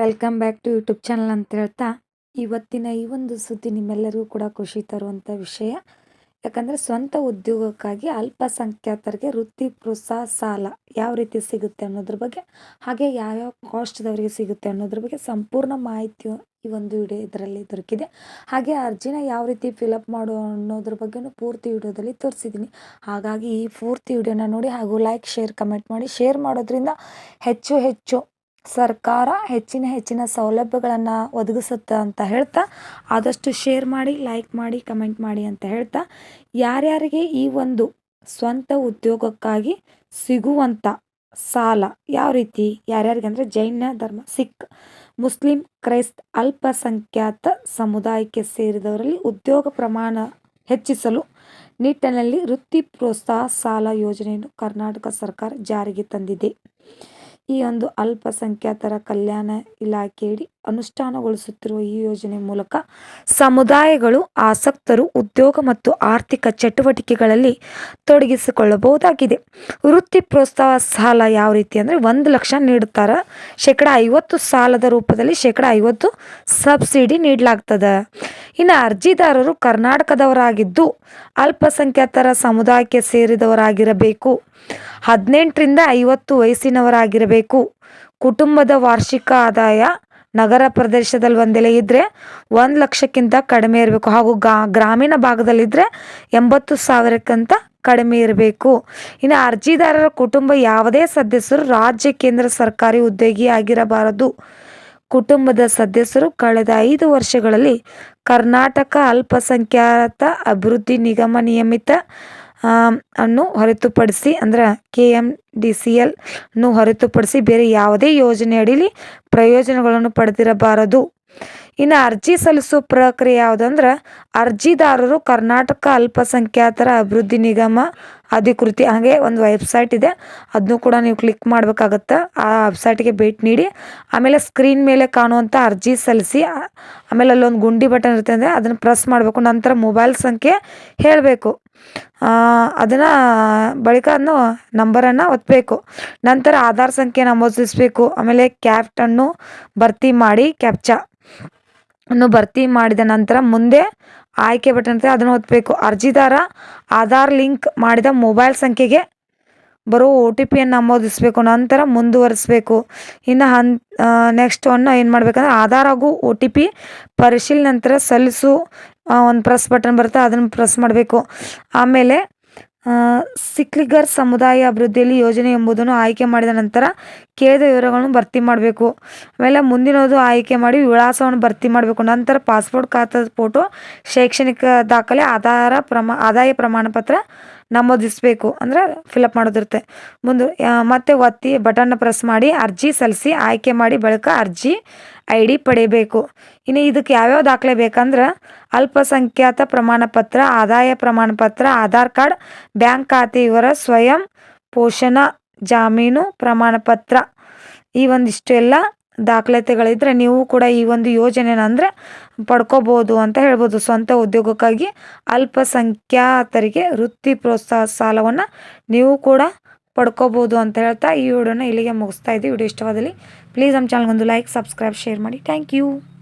Welcome back to YouTube channel ಅಂತ ಹೇಳ್ತಾ, ಇವತ್ತಿನ ಈ ಒಂದು ಸುದ್ದಿ ನಿಮ್ಮೆಲ್ಲರಿಗೂ ಕೂಡ ಖುಷಿ ತರುವಂಥ ವಿಷಯ. ಯಾಕಂದರೆ ಸ್ವಂತ ಉದ್ಯೋಗಕ್ಕಾಗಿ ಅಲ್ಪಸಂಖ್ಯಾತರಿಗೆ ವೃತ್ತಿ ಪ್ರೋತ್ಸಾಹ ಸಾಲ ಯಾವ ರೀತಿ ಸಿಗುತ್ತೆ ಅನ್ನೋದ್ರ ಬಗ್ಗೆ, ಹಾಗೆ ಯಾವ್ಯಾವ ಕಾಸ್ಟ್ದವರಿಗೆ ಸಿಗುತ್ತೆ ಅನ್ನೋದ್ರ ಬಗ್ಗೆ ಸಂಪೂರ್ಣ ಮಾಹಿತಿ ಈ ಒಂದು ವಿಡಿಯೋ ಇದರಲ್ಲಿ ದೊರಕಿದೆ. ಹಾಗೆ ಅರ್ಜಿನ ಯಾವ ರೀತಿ ಫಿಲಪ್ ಮಾಡು ಅನ್ನೋದ್ರ ಬಗ್ಗೆನೂ ಪೂರ್ತಿ ವಿಡಿಯೋದಲ್ಲಿ ತೋರಿಸಿದ್ದೀನಿ. ಹಾಗಾಗಿ ಈ ಪೂರ್ತಿ ವಿಡಿಯೋನ ನೋಡಿ ಹಾಗೂ ಲೈಕ್ ಶೇರ್ ಕಮೆಂಟ್ ಮಾಡಿ. ಶೇರ್ ಮಾಡೋದ್ರಿಂದ ಹೆಚ್ಚು ಹೆಚ್ಚು ಸರ್ಕಾರ ಹೆಚ್ಚಿನ ಹೆಚ್ಚಿನ ಸೌಲಭ್ಯಗಳನ್ನು ಒದಗಿಸುತ್ತೆ ಅಂತ ಹೇಳ್ತಾ ಆದಷ್ಟು ಶೇರ್ ಮಾಡಿ ಲೈಕ್ ಮಾಡಿ ಕಮೆಂಟ್ ಮಾಡಿ ಅಂತ ಹೇಳ್ತಾ ಯಾರ್ಯಾರಿಗೆ ಈ ಒಂದು ಸ್ವಂತ ಉದ್ಯೋಗಕ್ಕಾಗಿ ಸಿಗುವಂಥ ಸಾಲ ಯಾವ ರೀತಿ? ಯಾರ್ಯಾರಿಗೆ ಅಂದರೆ ಜೈನ, ಧರ್ಮ, ಸಿಖ್, ಮುಸ್ಲಿಂ, ಕ್ರೈಸ್ತ, ಅಲ್ಪಸಂಖ್ಯಾತ ಸಮುದಾಯಕ್ಕೆ ಸೇರಿದವರಲ್ಲಿ ಉದ್ಯೋಗ ಪ್ರಮಾಣ ಹೆಚ್ಚಿಸಲು ನಿಟ್ಟಿನಲ್ಲಿ ವೃತ್ತಿ ಪ್ರೋತ್ಸಾಹ ಸಾಲ ಯೋಜನೆಯನ್ನು ಕರ್ನಾಟಕ ಸರ್ಕಾರ ಜಾರಿಗೆ ತಂದಿದೆ. ಈ ಒಂದು ಅಲ್ಪಸಂಖ್ಯಾತರ ಕಲ್ಯಾಣ ಇಲಾಖೆಯಡಿ ಅನುಷ್ಠಾನಗೊಳಿಸುತ್ತಿರುವ ಈ ಯೋಜನೆ ಮೂಲಕ ಸಮುದಾಯಗಳು ಆಸಕ್ತರು, ಉದ್ಯೋಗ ಮತ್ತು ಆರ್ಥಿಕ ಚಟುವಟಿಕೆಗಳಲ್ಲಿ ತೊಡಗಿಸಿಕೊಳ್ಳಬಹುದಾಗಿದೆ. ವೃತ್ತಿ ಪ್ರೋತ್ಸಾಹ ಸಾಲ ಯಾವ ರೀತಿ ಅಂದರೆ ಒಂದು ಲಕ್ಷ ನೀಡುತ್ತಾರೆ. ಶೇಕಡ ಐವತ್ತು ಸಾಲದ ರೂಪದಲ್ಲಿ ಶೇಕಡ ಐವತ್ತು ಸಬ್ಸಿಡಿ ನೀಡಲಾಗ್ತದೆ. ಇನ್ನು ಅರ್ಜಿದಾರರು ಕರ್ನಾಟಕದವರಾಗಿದ್ದು ಅಲ್ಪಸಂಖ್ಯಾತರ ಸಮುದಾಯಕ್ಕೆ ಸೇರಿದವರಾಗಿರಬೇಕು. ಹದಿನೆಂಟರಿಂದ ಐವತ್ತು ವಯಸ್ಸಿನವರಾಗಿರಬೇಕು. ಕುಟುಂಬದ ವಾರ್ಷಿಕ ಆದಾಯ ನಗರ ಪ್ರದೇಶದಲ್ಲಿ ಒಂದೆಲೆ ಇದ್ದರೆ ಒಂದು ಲಕ್ಷಕ್ಕಿಂತ ಕಡಿಮೆ ಇರಬೇಕು. ಹಾಗೂ ಗಾ, ಗ್ರಾಮೀಣ ಭಾಗದಲ್ಲಿದ್ದರೆ ಎಂಬತ್ತು ಸಾವಿರಕ್ಕಿಂತ ಕಡಿಮೆ ಇರಬೇಕು. ಇನ್ನು ಅರ್ಜಿದಾರರ ಕುಟುಂಬ ಯಾವುದೇ ಸದಸ್ಯರು ರಾಜ್ಯ ಕೇಂದ್ರ ಸರ್ಕಾರಿ ಉದ್ಯೋಗಿ ಆಗಿರಬಾರದು ಕುಟುಂಬದ ಸದಸ್ಯರು ಕಳೆದ ಐದು ವರ್ಷಗಳಲ್ಲಿ ಕರ್ನಾಟಕ ಅಲ್ಪಸಂಖ್ಯಾತ ಅಭಿವೃದ್ಧಿ ನಿಗಮ ನಿಯಮಿತ ಅನ್ನು ಹೊರತುಪಡಿಸಿ, ಅಂದ್ರೆ K M D C L ಅನ್ನು ಹೊರತುಪಡಿಸಿ ಬೇರೆ ಯಾವುದೇ ಯೋಜನೆ ಅಡಿಲಿ ಪ್ರಯೋಜನಗಳನ್ನು ಪಡೆದಿರಬಾರದು. ಇನ್ನು ಅರ್ಜಿ ಸಲ್ಲಿಸುವ ಪ್ರಕ್ರಿಯೆ ಯಾವುದಂದ್ರೆ, ಅರ್ಜಿದಾರರು ಕರ್ನಾಟಕ ಅಲ್ಪಸಂಖ್ಯಾತರ ಅಭಿವೃದ್ಧಿ ನಿಗಮ ಅಧಿಕೃತಿ, ಹಾಗೆ ಒಂದು ವೆಬ್ಸೈಟ್ ಇದೆ. ಅದನ್ನು ಕೂಡ ನೀವು ಕ್ಲಿಕ್ ಮಾಡಬೇಕಾಗತ್ತೆ. ಆ ವೆಬ್ಸೈಟ್ಗೆ ಭೇಟಿ ನೀಡಿ, ಆಮೇಲೆ ಸ್ಕ್ರೀನ್ ಮೇಲೆ ಕಾಣುವಂಥ ಅರ್ಜಿ ಸಲ್ಲಿಸಿ ಆಮೇಲೆ ಅಲ್ಲೊಂದು ಗುಂಡಿ ಬಟನ್ ಇರುತ್ತೆ ಅಂದರೆ ಅದನ್ನು ಪ್ರೆಸ್ ಮಾಡಬೇಕು. ನಂತರ ಮೊಬೈಲ್ ಸಂಖ್ಯೆ ಹೇಳಬೇಕು. ಅದನ್ನು ಬಳಿಕ ಅದನ್ನು ನಂಬರನ್ನು ಒತ್ತಬೇಕು ನಂತರ ಆಧಾರ್ ಸಂಖ್ಯೆ ನಮೂದಿಸಬೇಕು. ಆಮೇಲೆ ಕ್ಯಾಪ್ಟನ್ನು ಭರ್ತಿ ಮಾಡಿ ಕ್ಯಾಪ್ಚಾ. ಅನ್ನು ಭರ್ತಿ ಮಾಡಿದ ನಂತರ ಮುಂದೆ ಆಯ್ಕೆ ಬಟನ್ ಇರುತ್ತೆ, ಅದನ್ನು ಒತ್ತಬೇಕು ಅರ್ಜಿದಾರ ಆಧಾರ್ ಲಿಂಕ್ ಮಾಡಿದ ಮೊಬೈಲ್ ಸಂಖ್ಯೆಗೆ ಬರೋ ಒ ಟಿ ಪಿಯನ್ನು ನಮೂದಿಸಬೇಕು ನಂತರ ಮುಂದುವರಿಸಬೇಕು. ಇನ್ನು ಹನ್ ನೆಕ್ಸ್ಟ್ ಒನ್ನು ಏನು ಮಾಡಬೇಕಂದ್ರೆ ಆಧಾರ್ ಹಾಗೂ ಒ ಟಿ ಪಿ ಪರಿಶೀಲನೆ ನಂತರ ಸಲ್ಲಿಸು ಒಂದು ಪ್ರೆಸ್ ಬಟನ್ ಬರುತ್ತೆ, ಅದನ್ನು ಪ್ರೆಸ್ ಮಾಡಬೇಕು. ಆಮೇಲೆ ಸಿಕ್ಲಿಗರ್ ಸಮುದಾಯ ಅಭಿವೃದ್ಧಿಯಲ್ಲಿ ಯೋಜನೆ ಎಂಬುದನ್ನು ಆಯ್ಕೆ ಮಾಡಿದ ನಂತರ ಕೇಳಿದ ವಿವರಗಳನ್ನು ಭರ್ತಿ ಮಾಡಬೇಕು. ಆಮೇಲೆ ಮುಂದಿನದು ಆಯ್ಕೆ ಮಾಡಿ ವಿಳಾಸವನ್ನು ಭರ್ತಿ ಮಾಡಬೇಕು. ನಂತರ ಪಾಸ್ಪೋರ್ಟ್ ಖಾತದ ಫೋಟೋ, ಶೈಕ್ಷಣಿಕ ದಾಖಲೆ, ಆಧಾರ ಪ್ರಮಾ, ಆದಾಯ ಪ್ರಮಾಣ ಪತ್ರ ನಮೂದಿಸಬೇಕು ಅಂದರೆ ಫಿಲಪ್ ಮಾಡೋದಿರುತ್ತೆ. ಮುಂದೆ ಮತ್ತೆ ಒತ್ತಿ ಬಟನ್ನ ಪ್ರೆಸ್ ಮಾಡಿ ಅರ್ಜಿ ಸಲ್ಲಿಸಿ ಆಯ್ಕೆ ಮಾಡಿ ಬಳಿಕ ಅರ್ಜಿ ಐ ಡಿ ಪಡೆಯಬೇಕು. ಇನ್ನು ಇದಕ್ಕೆ ಯಾವ್ಯಾವ ದಾಖಲೆ ಬೇಕಂದ್ರೆ ಅಲ್ಪಸಂಖ್ಯಾತ ಪ್ರಮಾಣ ಪತ್ರ, ಆದಾಯ ಪ್ರಮಾಣ ಪತ್ರ, ಆಧಾರ್ ಕಾರ್ಡ್, ಬ್ಯಾಂಕ್ ಖಾತೆ ಇವರ ಸ್ವಯಂ ಪೋಷಣ ಜಾಮೀನು ಪ್ರಮಾಣ ಪತ್ರ. ಈ ಒಂದಿಷ್ಟು ಎಲ್ಲ ದಾಖಲಾತಿಗಳಿದ್ರೆ ನೀವು ಕೂಡ ಈ ಒಂದು ಯೋಜನೆನ ಅಂದರೆ ಪಡ್ಕೋಬೋದು ಅಂತ ಹೇಳ್ಬೋದು. ಸ್ವಂತ ಉದ್ಯೋಗಕ್ಕಾಗಿ ಅಲ್ಪಸಂಖ್ಯಾತರಿಗೆ ವೃತ್ತಿ ಪ್ರೋತ್ಸಾಹ ಸಾಲವನ್ನು ನೀವು ಕೂಡ ಪಡ್ಕೋಬೋದು ಅಂತ ಹೇಳ್ತಾ ಈ ವಿಡಿಯೋನ ಇಲ್ಲಿಗೆ ಮುಗಿಸ್ತಾ ಇದ್ದೀವಿ ವಿಡಿಯೋ ಇಷ್ಟವಾದಲ್ಲಿ ಪ್ಲೀಸ್ ನಮ್ಮ ಚಾನಲ್ಗೊಂದು ಲೈಕ್ ಸಬ್ಸ್ಕ್ರೈಬ್ ಶೇರ್ ಮಾಡಿ. Thank you